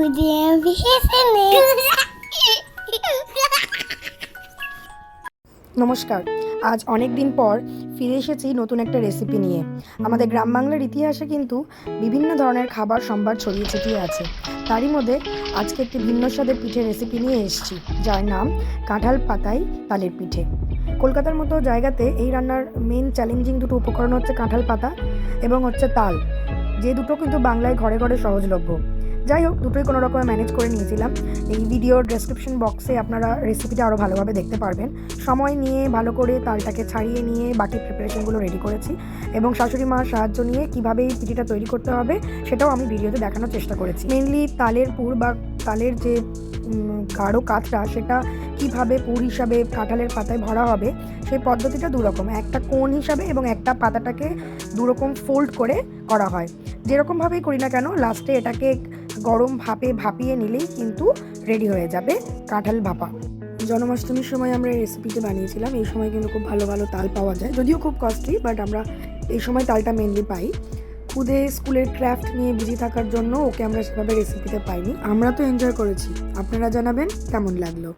নে নমস্কার, আজ অনেক দিন পর ফিরে এসেছি নতুন একটা রেসিপি নিয়ে। আমাদের গ্রাম বাংলার ইতিহাসে কিন্তু বিভিন্ন ধরনের খাবার সম্ভার ছড়িয়ে ছিটিয়ে আছে। তারই মধ্যে আজকে একটি ভিন্ন স্বাদের পিঠের রেসিপি নিয়ে এসেছি, যার নাম কাঁঠাল পাতায় তালের পিঠে। কলকাতার মতো জায়গাতে এই রান্নার মেন চ্যালেঞ্জিং দুটো উপকরণ হচ্ছে কাঁঠাল পাতা এবং হচ্ছে তাল। যে দুটো কিন্তু বাংলায় ঘরে ঘরে সহজলভ্য। যাই হোক দুটোই কোনো রকমে ম্যানেজ করে নিয়েছিলাম। এই ভিডিওর ডেসক্রিপশন বক্সে আপনারা রেসিপিটা আরও ভালোভাবে দেখতে পারবেন। সময় নিয়ে ভালো করে তালটাকে ছাড়িয়ে নিয়ে বাকি প্রিপারেশনগুলো রেডি করেছি এবং শাশুড়ি মার সাহায্য নিয়ে কীভাবে এই পিঠিটা তৈরি করতে হবে সেটাও আমি ভিডিওতে দেখানোর চেষ্টা করেছি। মেনলি তালের পুর বা তালের যে গাঢ় কাতটা সেটা কীভাবে পুর হিসাবে কাঁঠালের পাতায় ভরা হবে সেই পদ্ধতিটা দুরকম। একটা কোণ হিসাবে এবং একটা পাতাটাকে দুরকম ফোল্ড করে করা হয়। যেরকমভাবেই করি না কেন লাস্টে এটাকে গরম ভাপে ভাপিয়ে নিলেই কিন্তু রেডি হয়ে যাবে কাঁঠাল ভাপা। জন্মাষ্টমীর সময় আমরা রেসিপিতে বানিয়েছিলাম। এই সময় কিন্তু খুব ভালো ভালো তাল পাওয়া যায়। যদিও খুব কস্টলি বাট আমরা এই সময় তালটা মেনলি পাই। খুদে স্কুলের ক্রাফট নিয়ে বিজি থাকার জন্য ওকে আমরা সেভাবে রেসিপিতে পাইনি। আমরা তো এনজয় করেছি। আপনারা জানাবেন কেমন লাগল।